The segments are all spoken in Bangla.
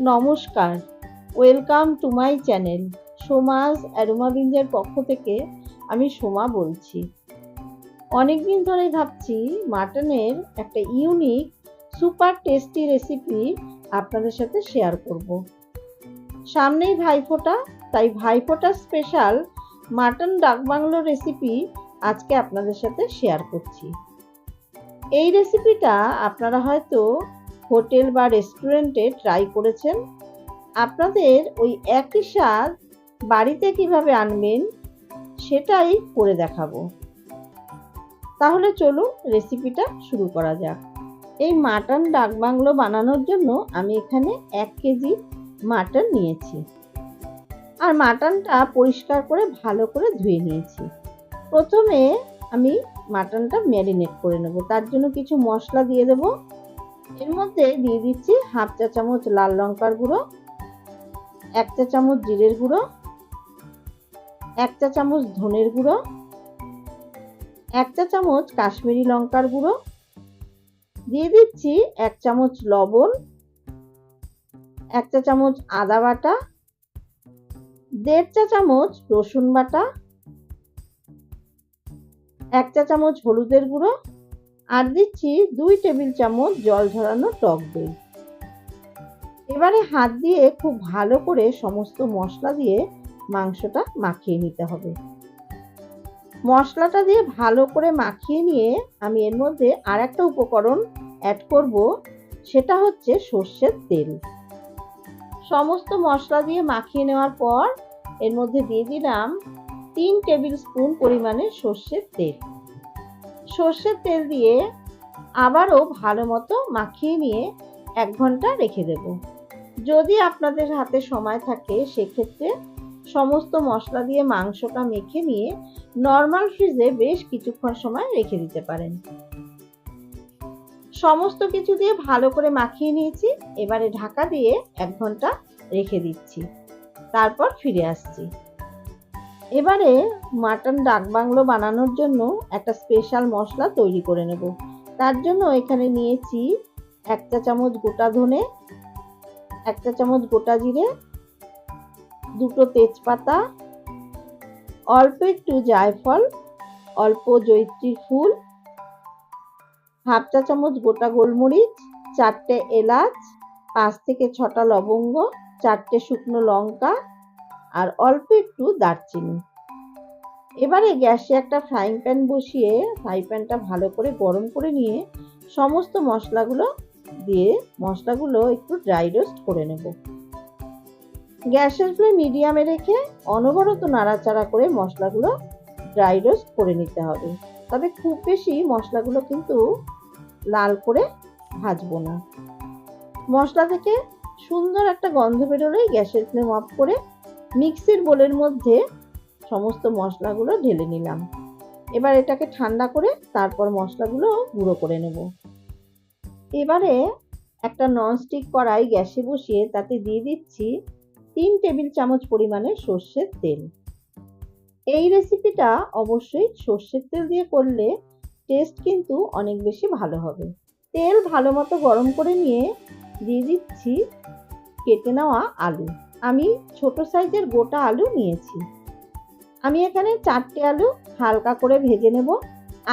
নমস্কার। ওয়েলকাম টু মাই চ্যানেল সোমাস অ্যারোমাবিঞ্জের পক্ষ থেকে আমি সোমা বলছি। অনেক দিন ধরে ভাবছি মাটনের একটা ইউনিক সুপার টেস্টি রেসিপি আপনাদের সাথে শেয়ার করব। সামনেই ভাইফোঁটা, তাই Bhaiphonta special mutton dak bungalow recipe আজকে আপনাদের সাথে শেয়ার করছি। এই রেসিপিটা আপনারা হয়তো হোটেল বা রেস্টুরেন্টে ট্রাই করেছেন? আপনাদের ওই একই স্বাদ বাড়িতে কীভাবে আনবেন? সেটাই করে দেখাবো। তাহলে চলুন রেসিপিটা শুরু করা যাক। এই মাটন ডাকবাংলো বানানোর জন্য আমি এখানে এক কেজি মাটন নিয়েছি। আর মাটনটা পরিষ্কার করে ভালো করে ধুয়ে নিয়েছি। প্রথমে আমি মাটনটা ম্যারিনেট করে নেব। তার জন্য কিছু মশলা দিয়ে দেবো। এর মধ্যে দিয়ে দিচ্ছি হাফ চা চামচ লাল লঙ্কার গুঁড়ো, এক চা চামচ জিরের গুঁড়ো, এক চা চামচ ধনের গুঁড়ো, এক চা চামচ কাশ্মীরি লঙ্কার গুঁড়ো, দিয়ে দিচ্ছি এক চামচ লবণ, এক চা চামচ আদা বাটা, দেড় চা চামচ রসুন বাটা, এক চা চামচ হলুদের গুঁড়ো আর দিচ্ছি দুই টেবিল চামচ জল ঝরানো টক দই। এবারে হাত দিয়ে খুব ভালো করে সমস্ত মশলা দিয়ে মাংসটা মাখিয়ে নিতে হবে। মশলাটা দিয়ে ভালো করে মাখিয়ে নিয়ে আমি এর মধ্যে আর একটা উপকরণ অ্যাড করব, সেটা হচ্ছে সর্ষের তেল। সমস্ত মশলা দিয়ে মাখিয়ে নেওয়ার পর এর মধ্যে দিয়ে দিলাম তিন টেবিল স্পুন পরিমাণে সর্ষের তেল। সর্ষের তেল দিয়ে আবারও ভালো মতো মাখিয়ে নিয়ে এক ঘণ্টা রেখে দেব। যদি আপনাদের হাতে সময় থাকে, সেক্ষেত্রে সমস্ত মশলা দিয়ে মাংসটা মেখে নিয়ে নর্মাল ফ্রিজে বেশ কিছুক্ষণ সময় রেখে দিতে পারেন। সমস্ত কিছু দিয়ে ভালো করে মাখিয়ে নিয়েছি, এবারে ঢাকা দিয়ে এক ঘণ্টা রেখে দিচ্ছি। তারপর ফিরে আসছি। এবারে মাটন ডাক বাংলো বানানোর জন্য একটা স্পেশাল মশলা তৈরি করে নেব। তার জন্য এখানে নিয়েছি এক চা চামচ গোটা ধনে, এক চা চামচ গোটা জিরে, দুটো তেজপাতা, অল্প একটু জায়ফল, অল্প জৈত্রীর ফুল, হাফ চা চামচ গোটা গোলমরিচ, চারটে এলাচ, পাঁচ থেকে ছটা লবঙ্গ, চারটে শুকনো লঙ্কা আর অল্প একটু দারচিনি। এবারে গ্যাসে একটা ফ্রাইং প্যান বসিয়ে ফ্রাই প্যানটা ভালো করে গরম করে নিয়ে সমস্ত মশলাগুলো দিয়ে মশলাগুলো একটু ড্রাই রোস্ট করে নেব। গ্যাসের ফ্লেম মিডিয়ামে রেখে অনবরত নাড়াচাড়া করে মশলাগুলো ড্রাই রোস্ট করে নিতে হবে। তবে খুব বেশি মশলাগুলো কিন্তু লাল করে ভাজবো না। মশলা থেকে সুন্দর একটা গন্ধ বেরোলেই গ্যাসের ফ্লেম অফ করে মিক্সির বোলের মধ্যে সমস্ত মশলাগুলো ঢেলে নিলাম। এবার এটাকে ঠান্ডা করে তারপর মশলাগুলো গুঁড়ো করে নেব। এবারে একটা ননস্টিক কড়াই গ্যাসে বসিয়ে তাতে দিয়ে দিচ্ছি তিন টেবিল চামচ পরিমাণে সর্ষের তেল। এই রেসিপিটা অবশ্যই সর্ষের তেল দিয়ে করলে টেস্ট কিন্তু অনেক বেশি ভালো হবে। তেল ভালো মতো গরম করে নিয়ে দিয়ে দিচ্ছি কেটে নেওয়া আলু। আমি ছোট সাইজের গোটা আলু নিয়েছি। আমি এখানে চারটে আলু হালকা করে ভেজে নেব।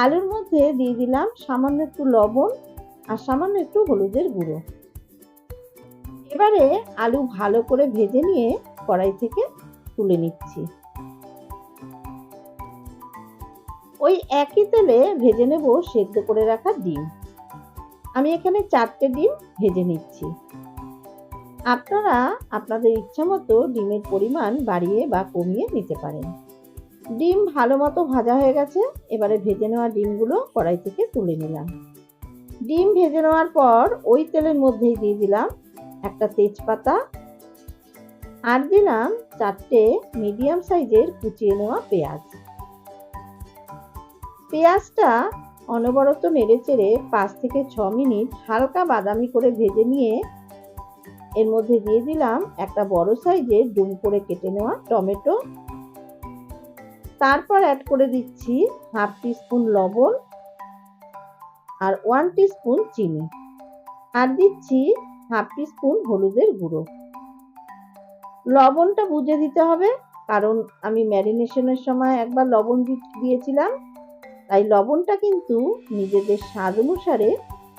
আলুর মধ্যে দিয়ে দিলাম সামান্য একটু লবণ আর সামান্য একটু হলুদের গুঁড়ো। এবারে আলু ভালো করে ভেজে নিয়ে কড়াই থেকে তুলে নিচ্ছি। ওই একই তেলে ভেজে নেব সেদ্ধ করে রাখা ডিম। আমি এখানে চারটে ডিম ভেজে নিচ্ছি। আপনারা আপনাদের ইচ্ছা মতো ডিমের পরিমাণ বাড়িয়ে বা কমিয়ে নিতে পারেন। ডিম ভালো মতো ভাজা হয়ে গেছে, এবারে ভেজে নেওয়া ডিমগুলো কড়াই থেকে তুলে নিলাম। ডিম ভেজে নেওয়ার পর ওই তেলের মধ্যেই দিয়ে দিলাম একটা তেজপাতা আর দিলাম চারটে মিডিয়াম সাইজের কুচিয়ে নেওয়া পেঁয়াজ। পেঁয়াজটা অনবরত নেড়ে চেড়ে পাঁচ থেকে ছ মিনিট হালকা বাদামি করে ভেজে নিয়ে এর মধ্যে দিয়ে দিলাম একটা বড় সাইজের ডুম করে কেটে নেওয়া টমেটো। তারপর অ্যাড করে দিচ্ছি হাফ টিস্পুন লবণ আর ওয়ান টিস্পুন চিনি। আর দিচ্ছি হাফ স্পুন হলুদের গুঁড়ো। লবণটা বুঝে দিতে হবে, কারণ আমি ম্যারিনেশনের সময় একবার লবণ দিয়েছিলাম, তাই লবণটা কিন্তু নিজেদের স্বাদ অনুসারে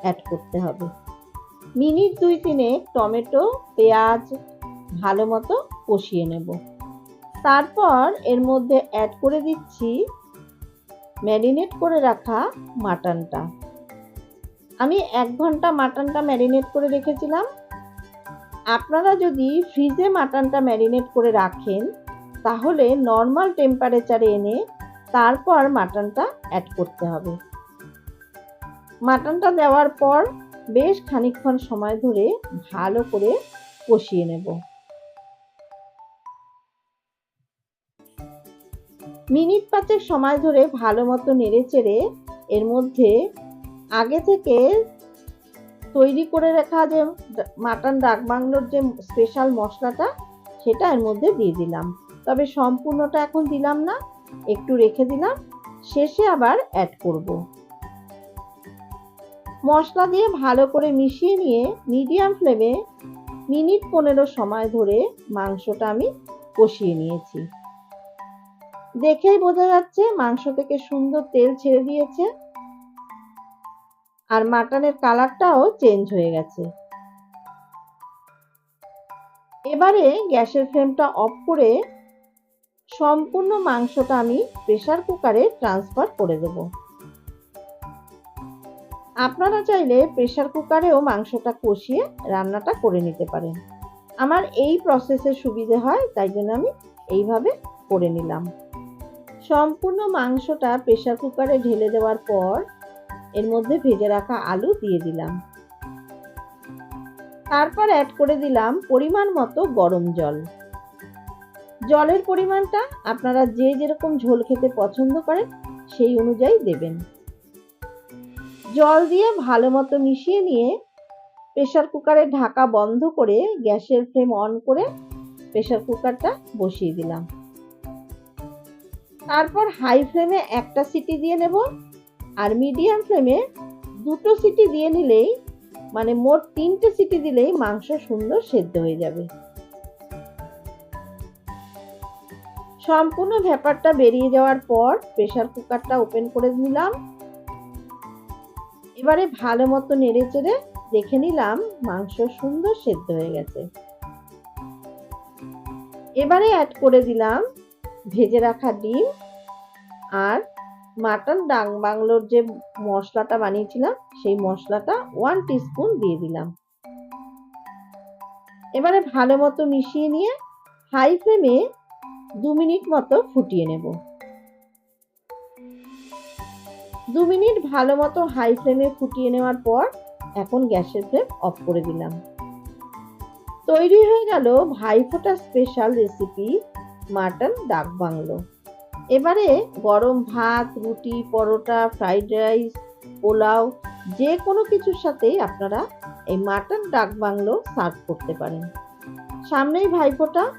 অ্যাড করতে হবে। মিনিট দুই তিনে টমেটো, পেঁয়াজ ভালো মতো কষিয়ে নেব। তারপর এর মধ্যে অ্যাড করে দিচ্ছি ম্যারিনেট করে রাখা মাটনটা। আমি এক ঘণ্টা মাটনটা ম্যারিনেট করে রেখেছিলাম। আপনারা যদি ফ্রিজে মাটনটা ম্যারিনেট করে রাখেন, তাহলে নর্মাল টেম্পারেচারে এনে তারপর মাটনটা অ্যাড করতে হবে। মাটনটা দেওয়ার পর বেশ খানিকক্ষণ সময় ধরে ভালো করে কষিয়ে নেব। মিনিট পাঁচেক সময় ধরে ভালো মতো নেড়ে চেড়ে এর মধ্যে আগে থেকে তৈরি করে রাখা যে মাটন ডাক বাংলোর যে স্পেশাল মশলাটা, সেটা এর মধ্যে দিয়ে দিলাম। তবে সম্পূর্ণটা এখন দিলাম না, একটু রেখে দিলাম। শেষে আবার অ্যাড করব। মশলা দিয়ে ভালো করে মিশিয়ে নিয়ে মিডিয়াম ফ্লেমে মিনিট পনেরো সময় ধরে মাংসটা আমি কষিয়ে নিয়েছি। দেখেই বোঝা যাচ্ছে মাংস থেকে সুন্দর তেল ছেড়ে দিয়েছে আর মাটনের কালারটাও চেঞ্জ হয়ে গেছে। এবারে গ্যাসের ফ্লেমটা অফ করে সম্পূর্ণ মাংসটা আমি প্রেসার কুকারে ট্রান্সফার করে দেব। আপনারা চাইলে প্রেশার কুকারেও মাংসটা কষিয়ে রান্নাটা করে নিতে পারেন। আমার এই প্রসেসের সুবিধে হয়, তাই জন্য আমি এইভাবে করে নিলাম। সম্পূর্ণ মাংসটা প্রেশার কুকারে ঢেলে দেওয়ার পর এর মধ্যে ভেজে রাখা আলু দিয়ে দিলাম। তারপর অ্যাড করে দিলাম পরিমাণ মতো গরম জল। জলের পরিমাণটা আপনারা যে যেরকম ঝোল খেতে পছন্দ করেন, সেই অনুযায়ী দেবেন। জল দিয়ে ভালো মতো মিশিয়ে নিয়ে প্রেশার কুকারের ঢাকা বন্ধ করে গ্যাসের ফ্লেম অন করে প্রেসার কুকারটা বসিয়ে দিলাম। তারপর হাই ফ্লেমে একটা সিটি দিয়ে নেব আর মিডিয়াম ফ্লেমে দুটো সিটি দিয়ে নিলেই মানে মোট তিনটে সিটি দিলেই মাংস সুন্দর সেদ্ধ হয়ে যাবে। সম্পূর্ণ ব্যাপারটা বেরিয়ে যাওয়ার পর প্রেশার কুকারটা ওপেন করে নিলাম। এবারে ভালো মতো নেড়ে চেড়ে দেখে নিলাম মাংস সুন্দর সেদ্ধ হয়ে গেছে। এবারে অ্যাড করে দিলাম ভেজে রাখা ডিম আর মাটন ডাং বাংলোর যে মশলাটা বানিয়েছিলাম, সেই মশলাটা ওয়ান টিস্পুন দিয়ে দিলাম। এবারে ভালো মতো মিশিয়ে নিয়ে হাই ফ্লেমে দু মিনিট মতো ফুটিয়ে নেব। দু মিনিট ভালো মতো হাই ফ্লেমে ফুটিয়ে নেওয়ার পর এখন গ্যাসের ফ্লেম অফ করে দিলাম। তৈরি হয়ে গেল Bhaiphonta special recipe mutton dak bungalow. এবারে গরম ভাত, রুটি, পরোটা ফ্রাইড রাইস পোলাও যে কোনো কিছুর সাথেই আপনারা এই মাটন ডাক বাংলো সার্ভ করতে পারেন। সামনেই ভাইফোঁটা,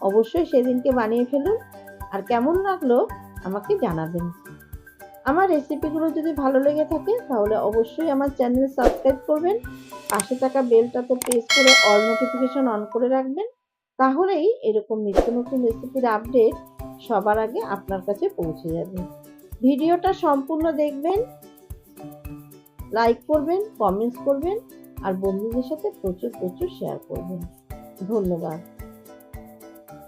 অবশ্যই সেদিনকে বানিয়ে ফেলুন। আর কেমন লাগল আমাকে জানাবেন। আমার রেসিপিগুলো যদি ভালো লেগে থাকে, তাহলে অবশ্যই আমার চ্যানেল সাবস্ক্রাইব করবেন। পাশে থাকা বেলটাতে প্রেস করে অল নোটিফিকেশন অন করে রাখবেন। তাহলেই এরকম নিত্য নতুন রেসিপির আপডেট সবার আগে আপনার কাছে পৌঁছে যাবে। ভিডিওটা সম্পূর্ণ দেখবেন লাইক করবেন কমেন্টস করবেন, আর বন্ধুদের সাথে প্রচুর প্রচুর শেয়ার করবেন। ধন্যবাদ।